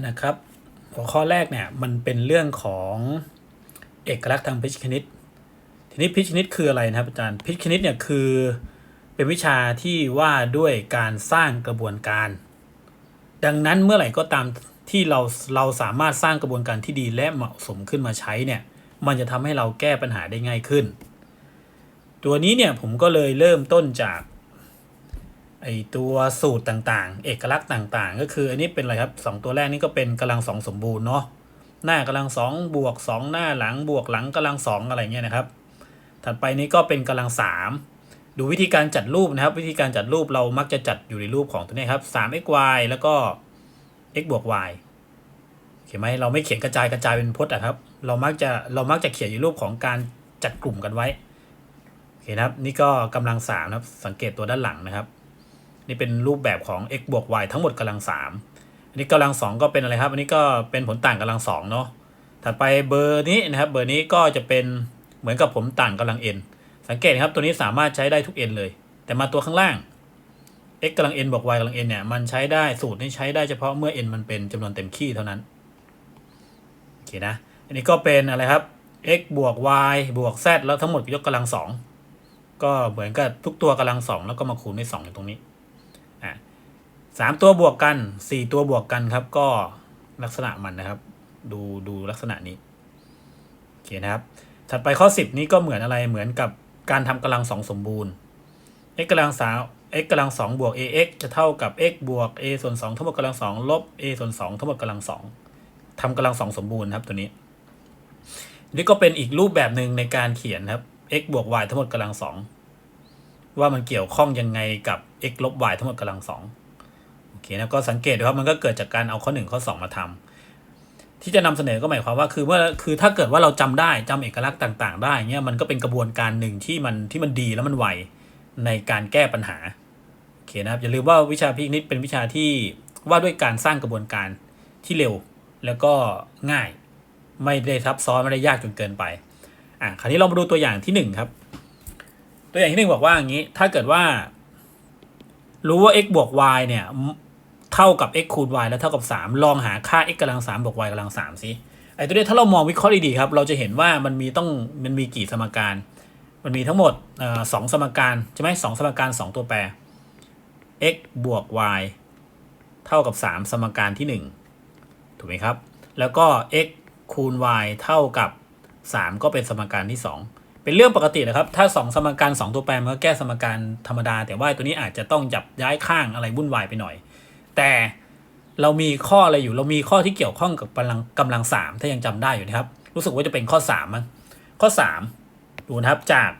นนะครับ หัวข้อแรกเนี่ยมันเป็นเรื่องของเอกลักษณ์ทางพิชคณิต ทีนี้พิชคณิตคืออะไรนะครับอาจารย์พิชคณิตเนี่ยคือเป็นวิชาที่ว่าด้วยการสร้างกระบวนการ ดังนั้นเมื่อไหร่ก็ตามที่เราเราสามารถสร้างกระบวนการที่ดีและเหมาะสมขึ้นมาใช้เนี่ยมันจะทำให้เราแก้ปัญหาได้ง่ายขึ้น ตัวนี้เนี่ยผมก็เลยเริ่มต้นจาก ไอตัวสูตรต่างๆ เอกลักษณ์ต่างๆ ก็คืออันนี้เป็นอะไรครับสองตัวแรกนี่ก็เป็นกำลังสองสมบูรณ์เนาะหน้ากำลังสองบวกสองหน้าหลังบวกหลังกำลังสองอะไรเงี้ยนะครับ ถัดไปนี้ก็เป็นกำลังสามดูวิธีการจัดรูปนะครับ วิธีการจัดรูปเรามักจะจัดอยู่ในรูปของตัวนี้ครับสาม x y แล้วก็ x บวก y เขียนไหมเราไม่เขียนกระจายกระจายเป็นพจน์อะครับ เรามักจะเรามักจะเขียนอยู่รูปของการจัดกลุ่มกันไว้โอเคนะครับ นี่ก็กำลังสามนะครับ สังเกตตัวด้านหลังนะครับ นี่เป็นรูปแบบของ x บวก y ทั้งหมดกำลังสามอันนี้กำลังสองก็เป็นอะไรครับ อันนี้ก็เป็นผลต่างกำลังสองเนาะถัดไปเบอร์นี้นะครับ เบอร์นี้ก็จะเป็นเหมือนกับผมต่างกำลัง n สังเกตครับตัวนี้สามารถใช้ได้ทุก n เลย แต่มาตัวข้างล่าง x กำลัง n บวก y กำลัง n เนี่ยมันใช้ได้สูตรนี้ใช้ได้เฉพาะเมื่อ n มันเป็นจำนวนเต็มขี้เท่านั้นโอเคนะ อันนี้ก็เป็นอะไรครับ x บวก y บวก z แล้วทั้งหมดยกกำลังสองก็เหมือนกับทุกตัวกำลังสองแล้วก็มาคูณด้วยสองอยู่ตรงนี้ สามตัวบวกกันสี่ตัวบวกกันครับก็ลักษณะมันนะครับ ดูดูลักษณะนี้โอเคนะครับ ถัดไปข้อ10นี้ก็เหมือนอะไรเหมือนกับการทำกำลังสองสมบูรณ์ x กำลังสาม x กำลังสองบวก ax จะเท่ากับ x บวก a ส่วนสองทั้งหมดกำลังสองลบ a ส่วนสองทั้งหมดกำลังสองทำกำลังสองสมบูรณ์ครับตัวนี้ นี่ก็เป็นอีกรูปแบบหนึ่งในการเขียนครับ x บวก y ทั้งหมดกำลังสองว่ามันเกี่ยวข้องยังไงกับ x ลบ y ทั้งหมดกำลังสอง เคนะก็สังเกตดูครับมันก็เกิดจากการเอาข้อ 1 ข้อ 2 มาทำที่จะนำเสนอก็หมายความว่าคือว่าคือถ้าเกิดว่าเราจำได้จำเอกลักษณ์ต่าง ๆ ได้เงี้ยมันก็เป็นกระบวนการหนึ่งที่มันที่มันดีแล้วมันไวในการแก้ปัญหาโอเคนะครับอย่าลืมว่าวิชาพิคณิตเป็นวิชาที่ว่าด้วยการสร้างกระบวนการที่เร็วแล้วก็ง่ายไม่ได้ซับซ้อนไม่ได้ยากจนเกินไปอะคราวนี้เรามาดูตัวอย่างที่หนึ่งครับ ตัวอย่างที่หนึ่งบอกว่าอย่างนี้ถ้าเกิดว่ารู้ว่า x บวก y เนี่ย เท่ากับ x คูณ y แล้วเท่ากับ 3 ลองหาค่า x กำลัง3บวก y กำลัง3สิไอ้ตัวนี้ถ้าเรามองวิเคราะห์ดีๆครับ เราจะเห็นว่ามันมีต้องมันมีกี่สมการ มันมีทั้งหมดสองสมการใช่ไหมสองสมการ 2 ตัวแปร x บวก y เท่ากับ 3 สมการที่ 1 ถูกไหมครับ แล้วก็ x คูณ y เท่ากับ 3 ก็เป็นสมการที่ 2 เป็นเรื่องปกตินะครับ ถ้า 2 สมการ 2 ตัวแปรมันก็แก้สมการธรรมดา แต่ว่าตัวนี้อาจจะต้องจับย้ายข้างอะไรวุ่นวายไปหน่อย แต่เรามีข้ออะไรอยู่ เรามีข้อที่เกี่ยวข้องกับกำลังกำลังสามถ้ายังจำได้อยู่นะครับ รู้สึกว่าจะเป็นข้อสามมั้งข้อสามดูนะครับจาก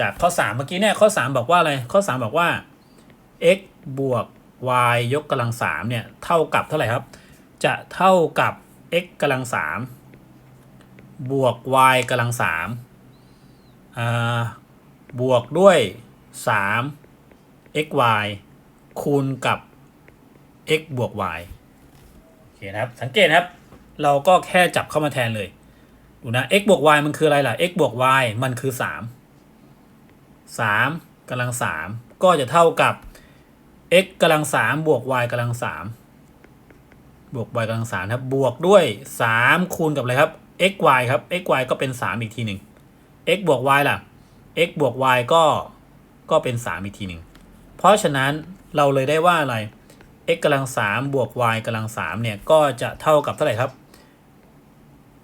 จากข้อสามเมื่อกี้เนี่ยข้อสามบอกว่าอะไรข้อสามบอกว่า x บวก y ยกกำลังสามเนี่ยเท่ากับเท่าไหร่ครับ จะเท่ากับ x กำลังสามบวก y กำลังสามบวกด้วยสาม xy คูณกับ x บวก y โอเคนะครับ สังเกตนะครับ เราก็แค่จับเข้ามาแทนเลย ดูนะ x บวก y มันคืออะไรล่ะ x บวก y มันคือ 3 3กำลัง 3 ก็จะเท่ากับ x กำลัง 3 บวก y กำลัง 3 บวก y กำลัง3ครับบวกด้วย 3 คูณกับอะไรครับ x y ครับ x y ก็เป็น 3 อีกทีหนึ่ง x บวก y ล่ะ x บวก y ก็ก็เป็น 3 อีกทีหนึ่ง เพราะฉะนั้น เราเลยได้ว่าอะไร x กำลัง3บวก y กำลัง3เนี่ย ก็จะเท่ากับเท่าไหร่ครับ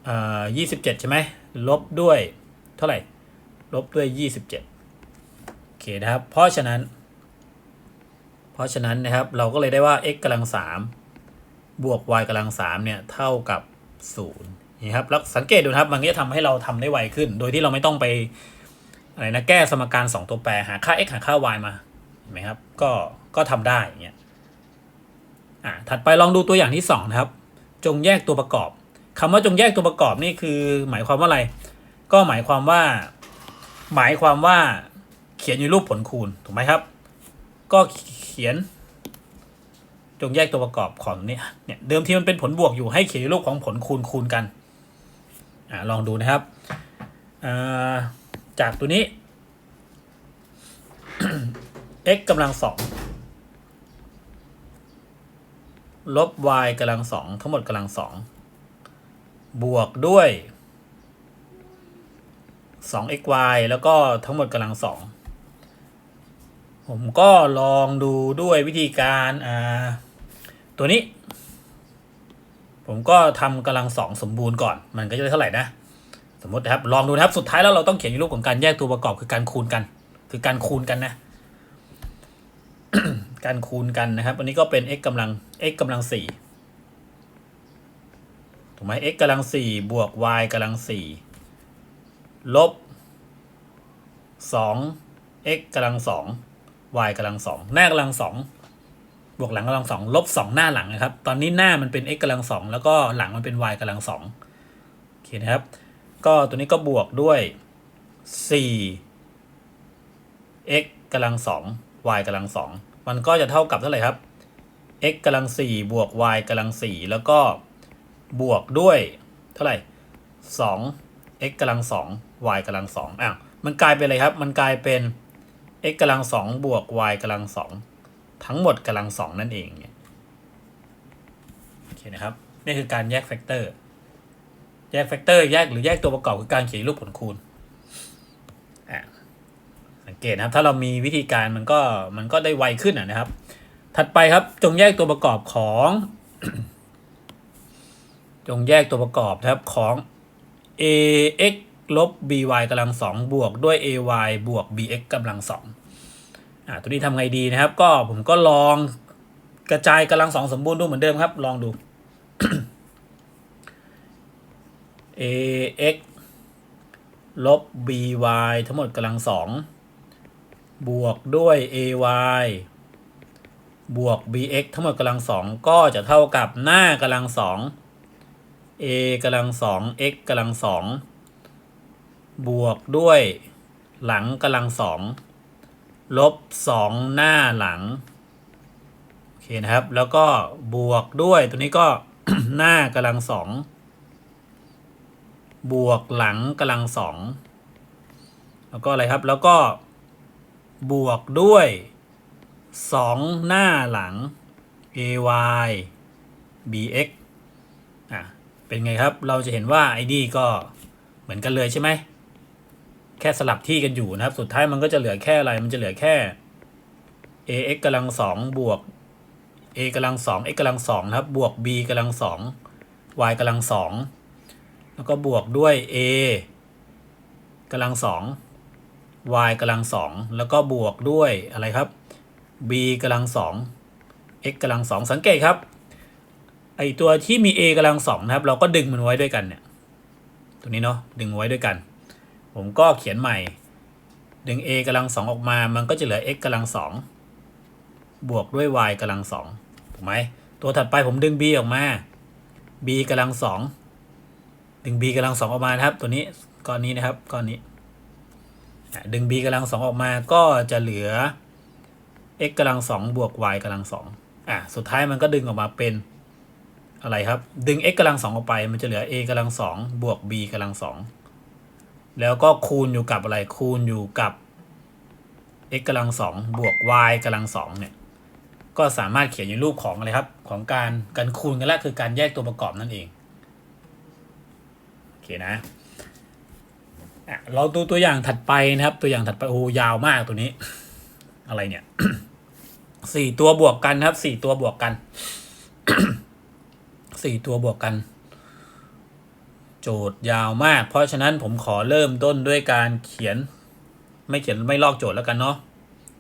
เอ่อ27ใช่ไหมลบด้วยเท่าไหร่ ลบด้วย27โอเคนะครับ เพราะฉะนั้น เพราะฉะนั้นนะครับ เราก็เลยได้ว่า x กำลัง3บวก y กำลัง3เนี่ย เท่ากับ0นี่ครับแล้วสังเกตดูครับ มันก็จะทำให้เราทำได้ไวขึ้น โดยที่เราไม่ต้องไปอะไรนะ แก้สมการ 2 ตัวแปร หาค่า x หาค่า y มา เห็นไหมครับ ก็ ก็ทำได้เงี้ยอ่าถัดไปลองดูตัวอย่างที่สองนะครับ จงแยกตัวประกอบคำว่าจงแยกตัวประกอบนี่คือ หมายความว่าอะไร ก็หมายความว่า หมายความว่าเขียนอยู่รูปผลคูณถูกไหมครับ ก็เขียน จงแยกตัวประกอบของเนี่ยเนี่ยเดิมทีมันเป็นผลบวกอยู่ให้เขียนในรูปของผลคูณคูณกันอ่าลองดูนะครับอ่าจากตัวนี้ x กำลังสอง ลบ y กำลังสองทั้งหมดกำลังสองบวกด้วย 2xy แล้วก็ทั้งหมดกำลังสองผมก็ลองดูด้วยวิธีการอ่าตัวนี้ ผมก็ทำกำลังสองสมบูรณ์ก่อน มันก็จะได้เท่าไหร่นะ สมมตินะครับ ลองดูนะครับ สุดท้ายแล้วเราต้องเขียนในรูปของการแยกตัวประกอบคือการคูณกัน คือการคูณกันนะ การคูณกันนะครับ อันนี้ก็เป็น x กำลัง x กำลังสี่ถูกไหม x กำลังสี่บวก y กำลังสี่ลบสอง x กำลังสอง y กำลังสองหน้ากำลังสองบวกหลังกำลังสองลบสองหน้าหลังนะครับ ตอนนี้หน้ามันเป็น x กำลังสองแล้วก็หลังมันเป็น y กำลังสองโอเคนะครับ ก็ตัวนี้ก็บวกด้วยสี่ x กำลังสอง y กำลังสอง มันก็จะเท่ากับเท่าไหร่ครับ x กำลังสี่บวก y กำลังสี่แล้วก็บวกด้วยเท่าไหร่สอง x กำลังสอง y กำลังสองอ้าวมันกลายเป็นอะไรครับ มันกลายเป็น x กำลังสองบวก y กำลังสองทั้งหมดกำลังสองนั่นเองเนี่ยโอเคนะครับนี่คือการแยกแฟกเตอร์ แยกแฟกเตอร์แยกหรือแยกตัวประกอบคือการเขียนรูปผลคูณ สังเกตนะครับ ถ้าเรามีวิธีการมันก็มันก็ได้ไวขึ้นนะครับ ถัดไปครับจงแยกตัวประกอบของ จงแยกตัวประกอบนะครับของ ax ลบ by กำลังสองบวกด้วย ay บวก bx กำลังสองอ่าตัวนี้ทำไงดีนะครับ ก็ผมก็ลองกระจายกำลังสองสมบูรณ์ดูเหมือนเดิมครับ ลองดู ax ลบ by ทั้งหมดกำลังสอง บวกด้วย ay บวก bx ทั้งหมดกำลังสองก็จะเท่ากับหน้ากำลังสอง a กำลังสอง x กำลังสองบวกด้วยหลังกำลังสองลบสองหน้าหลังโอเคนะครับ แล้วก็บวกด้วยตัวนี้ก็หน้ากำลังสองบวกหลังกำลังสองแล้วก็อะไรครับแล้วก็ บวกด้วยสองหน้าหลัง ay bx อะเป็นไงครับ เราจะเห็นว่าไอ้นี่ก็เหมือนกันเลยใช่ไหม แค่สลับที่กันอยู่นะครับ สุดท้ายมันก็จะเหลือแค่อะไร มันจะเหลือแค่ ax กำลังสองบวก a กำลังสอง x กำลังสองนะครับ บวก b กำลังสอง y กำลังสอง แล้วก็บวกด้วย a กำลังสอง y กำลังสองแล้วก็บวกด้วยอะไรครับ b กำลังสอง x กำลังสองสังเกตครับไอตัวที่มี a กำลังสองนะครับ เราก็ดึงมันไว้ด้วยกันเนี่ยตัวนี้เนาะดึงไว้ด้วยกัน ผมก็เขียนใหม่ ดึง a กำลังสองออกมา มันก็จะเหลือ x กำลังสองบวกด้วย y กำลังสองถูกไหมตัวถัดไปผมดึง b ออกมา b กำลังสองดึง b กำลังสองออกมานะครับ ตัวนี้ก้อนนี้นะครับก้อนนี้ ดึง b กำลังสองออกมาก็จะเหลือ x กำลังสองบวก y กำลังสองอะสุดท้ายมันก็ดึงออกมาเป็นอะไรครับ ดึง x กำลังสองออกไป มันจะเหลือ a กำลังสองบวก b กำลังสองแล้วก็คูณอยู่กับอะไรคูณอยู่กับ x กำลังสองบวก y กำลังสองเนี่ยก็สามารถเขียนในรูปของอะไรครับของการการคูณกันแล้วคือการแยกตัวประกอบนั่นเองโอเคนะ เราดูตัวอย่างถัดไปนะครับ ตัวอย่างถัดไปโอ้ยาวมากตัวนี้ อะไรเนี่ยสี่ตัวบวกกันครับสี่ตัวบวกกันสี่ตัวบวกกัน โจทย์ยาวมาก เพราะฉะนั้นผมขอเริ่มต้นด้วยการเขียน ไม่เขียนไม่ลอกโจทย์แล้วกันเนาะ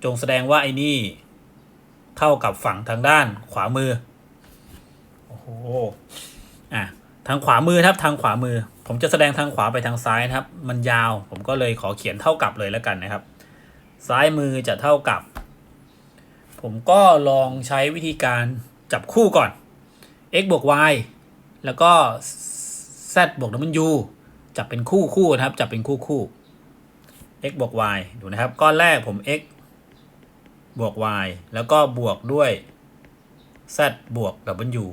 จงแสดงว่าไอ้นี่เท่ากับฝั่งทางด้านขวามือโอ้โหอะทางขวามือครับทางขวามือ ผมจะแสดงทางขวาไปทางซ้ายนะครับ มันยาวผมก็เลยขอเขียนเท่ากับเลยแล้วกันนะครับ ซ้ายมือจะเท่ากับ ผมก็ลองใช้วิธีการจับคู่ก่อน x บวก y แล้วก็ z บวก w จับเป็นคู่คู่นะครับ จับเป็นคู่คู่ x บวก y ดูนะครับ ก้อนแรกผม x บวก y แล้วก็บวกด้วย z บวก w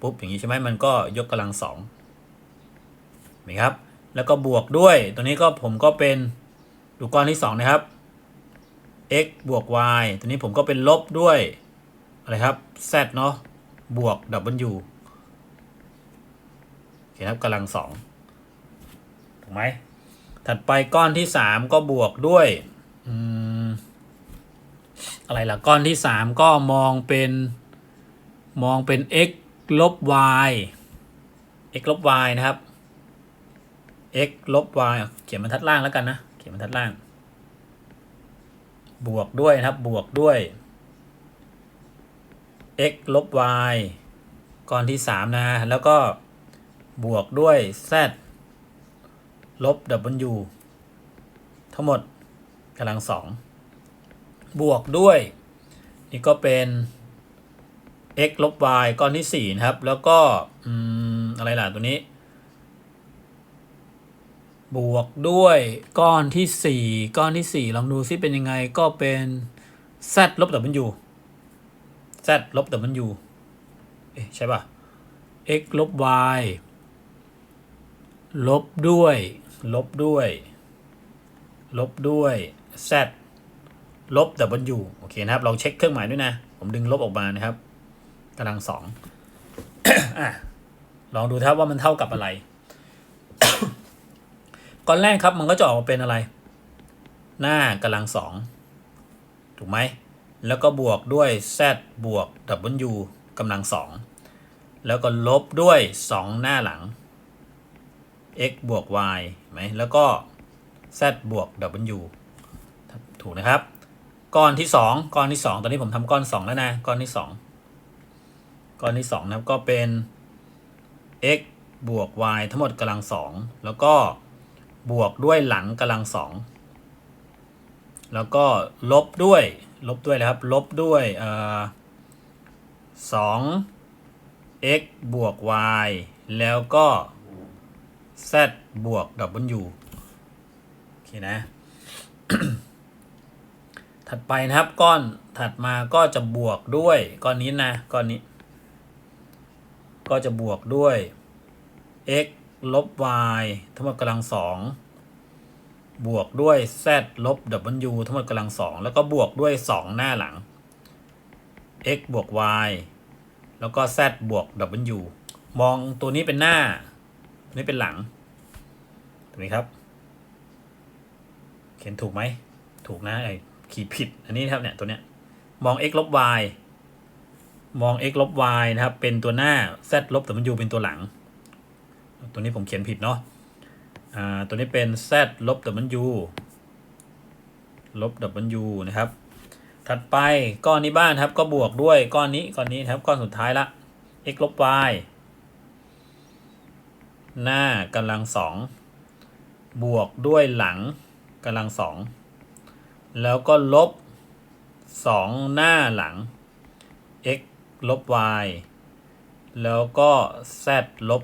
ปุ๊บอย่างนี้ใช่ไหมมันก็ยกกำลังสอง นไหมครับ แล้วก็บวกด้วย ตัวนี้ก็ผมก็เป็นดูก้อนที่สองนะครับ x บวก y ตัวนี้ผมก็เป็นลบด้วยอะไรครับ z เนาะบวก w โอเคครับกำลังสองถูกไหมถัดไปก้อนที่สามก็บวกด้วยอืมอะไรล่ะก้อนที่สามก็มองเป็นมองเป็น x ลบ y x ลบ y นะครับ x ลบ y เขียนบรรทัดล่างแล้วกันนะ เขียนบรรทัดล่าง บวกด้วยนะครับ บวกด้วย x ลบ y ก้อนที่สามนะ แล้วก็บวกด้วย z ลบ w ทั้งหมดกำลังสองบวกด้วย นี่ก็เป็น x ลบ y ก้อนที่สี่นะครับ แล้วก็ออะไรล่ะ ตัวนี้ บวกด้วยก้อนที่สี่ก้อนที่สี่ลองดูซิเป็นยังไงก็เป็น z ลบ w z ลบ w เอ๊ะใช่ป่ะ x ลบ y ลบด้วย ลบด้วย ลบด้วย z ลบ w โอเคนะครับ ลองเช็คเครื่องหมายด้วยนะ ผมดึงลบออกมานะครับกำลังสองอะลองดูครับว่ามันเท่ากับอะไร ก้อนแรกครับมันก็จะออกมาเป็นอะไร หน้ากำลังสองถูกไหม แล้วก็บวกด้วย z บวก w กำลังสองแล้วก็ลบด้วย 2 หน้าหลัง x บวก y ไหมแล้วก็ z บวก w ถูกนะครับ ก้อนที่ 2 ก้อนที่ 2 ตอนนี้ผมทำก้อน 2 แล้วนะ ก้อนที่ 2 ก้อนที่ 2 นะครับ ก็เป็น x บวก y ทั้งหมดกำลัง 2 แล้วก็ บวกด้วยหลังกำลัง2แล้วก็ลบด้วยลบด้วยนะครับ ลบด้วยสอง x บวก y แล้วก็ z บวก w โอเคนะ ถัดไปนะครับก้อนถัดมาก็จะบวกด้วยก้อนนี้นะก้อนนี้ ก็จะบวกด้วย x ลบ y ทั้งหมดกำลังสองบวกด้วย z ลบ w ทั้งหมดกำลังสองแล้วก็บวกด้วย 2 หน้าหลัง x บวก y แล้วก็ z บวก w มองตัวนี้เป็นหน้า ตัวนี้เป็นหลังถูกไหมครับ เขียนถูกไหม ถูกนะไอ้ขีดผิด อันนี้ครับเนี่ยตัวเนี้ย มอง x ลบ y มอง x ลบ y นะครับ เป็นตัวหน้า z ลบ w เป็นตัวหลัง ตัวนี้ผมเขียนผิดเนาะอ่าตัวนี้เป็น z ลบ w ลบ w นะครับ ถัดไปก้อนนี้บ้านครับ ก็บวกด้วยก้อนนี้ก้อนนี้นะครับก้อนสุดท้ายละ x ลบ y หน้ากำลังสองบวกด้วยหลังกำลังสองแล้วก็ลบสองหน้าหลัง x ลบ y แล้วก็ z ลบ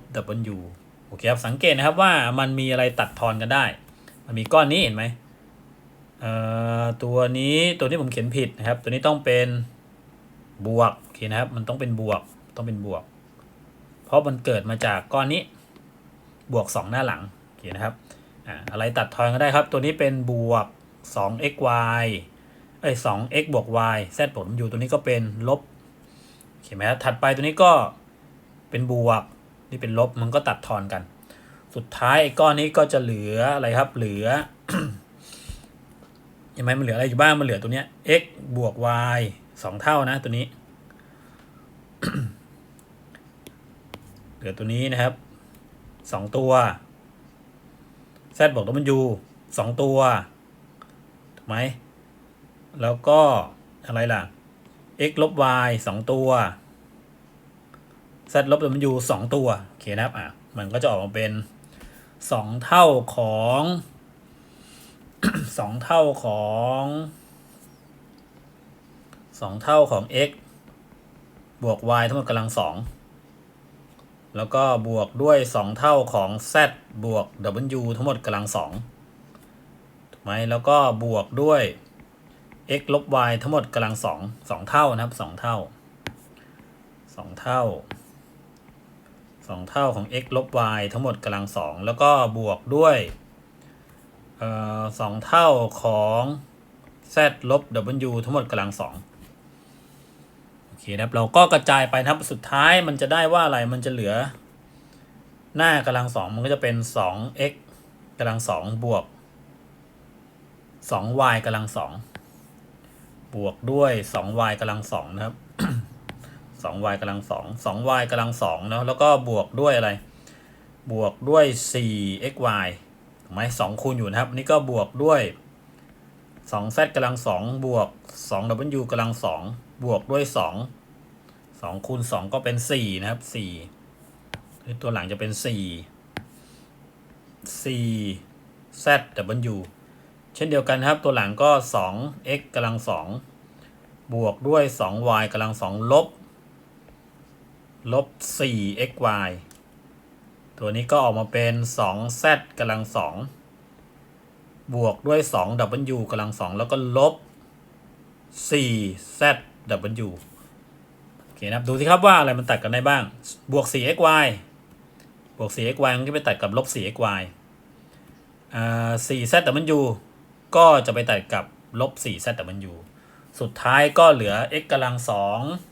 w โอเคครับ สังเกตนะครับว่ามันมีอะไรตัดทอนกันได้ มันมีก้อนนี้เห็นไหมเอ่อตัวนี้ตัวนี้ผมเขียนผิดนะครับ ตัวนี้ต้องเป็นบวกโอเคนะครับ มันต้องเป็นบวกต้องเป็นบวก เพราะมันเกิดมาจากก้อนนี้บวก 2 หน้าหลังโอเคนะครับอ่าอะไรตัดทอนก็ได้ครับ ตัวนี้เป็นบวก 2xy เอ้ย 2x บวก y z บวก w ตัวนี้ก็เป็นลบเห็นไหมครับถัดไปตัวนี้ก็ เป็นบวก นี่เป็นลบมันก็ตัดทอนกัน สุดท้ายไอ้ก้อนนี้ก็จะเหลืออะไรครับ เหลือเห็นไหมมันเหลืออะไรอยู่บ้างมันเหลือตัวเนี้ย x บวก y สองเท่านะตัวนี้ เหลือตัวนี้นะครับสองตัว z บวก w สองตัวถูกไหมแล้วก็อะไรล่ะ x ลบ y สองตัว z ลบ w สองตัวโอเคนะครับอะมันก็จะออกมาเป็นสองเท่าของสองเท่าของสองเท่าของ x บวก y ทั้งหมดกำลังสองแล้วก็บวกด้วย 2 เท่าของ z บวก w ทั้งหมดกำลังสองถูกไหมแล้วก็บวกด้วย x ลบ y ทั้งหมดกำลังสองสองเท่านะครับสองเท่าสองเท่า สองเท่าของ x ลบ y ทั้งหมดกำลังสองแล้วก็บวกด้วยออสองเท่าของ z ลบ w ทั้งหมดกำลังสองโอเคคนะครับเราก็กระจายไปนะครับสุดท้ายมันจะได้ว่าอะไรมันจะเหลือ หน้ากำลังสองมันก็จะเป็นสอง x กำลังสองบวกสอง y กำลังสองบวกด้วยสอง y กำลังสองนะครับ สอง y กำลังสองสอง y กำลังสองเนาะแล้วก็บวกด้วยอะไร บวกด้วยสี่ x y ถูกไหมสองคูณอยู่นะครับอันนี่ก็บวกด้วยสอง z กำลังสองบวกสอง w กำลังสองบวกด้วยสองสองคูณสองก็เป็นสี่นะครับสี่ตัวหลังจะเป็นสี่สี่ z w เช่นเดียวกันครับตัวหลังก็สอง x กำลังสองบวกด้วยสอง y กำลังสองลบ ลบสี่ x y ตัวนี้ก็ออกมาเป็นสอง z กำลังสองบวกด้วยสอง w กำลังสองแล้วก็ลบสี่ z w โอเคนะครับ ดูสิครับว่าอะไรมันตัดกันได้บ้าง บวก 4 x y บวก 4 x y มันก็ไปตัดกับลบ 4 x y อ่า 4 z w ก็จะไปตัดกับลบ 4 z w สุดท้ายก็เหลือ x กำลังสองโอ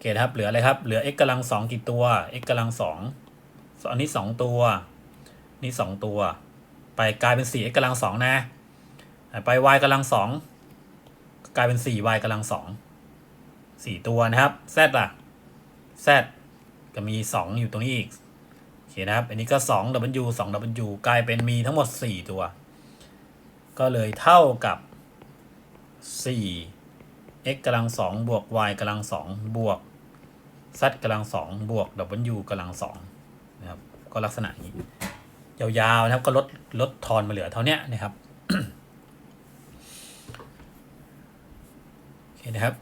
เคครับเหลืออะไรครับ เหลือ x กำลังสองกี่ตัว x กำลังสองอันนี้สองตัวนี่สองตัว ไปกลายเป็น 4x กำลังสองนะไป y กำลังสองกลายเป็น 4y กำลังสองสี่ตัวนะครับ z ล่ะ z ก็มี2อยู่ตรงนี้อีกโอเคนะครับ อันนี้ก็ 2w 2w กลายเป็นมีทั้งหมด4ตัว ก็เลยเท่ากับ4 x กำลังสองบวก y กำลังสองบวก z กำลังสองบวก w กำลังสองนะครับ ก็ลักษณะนี้ ยาวๆนะครับ ก็ลดลดทอนมาเหลือเท่านี้นะครับโอเคนะครับ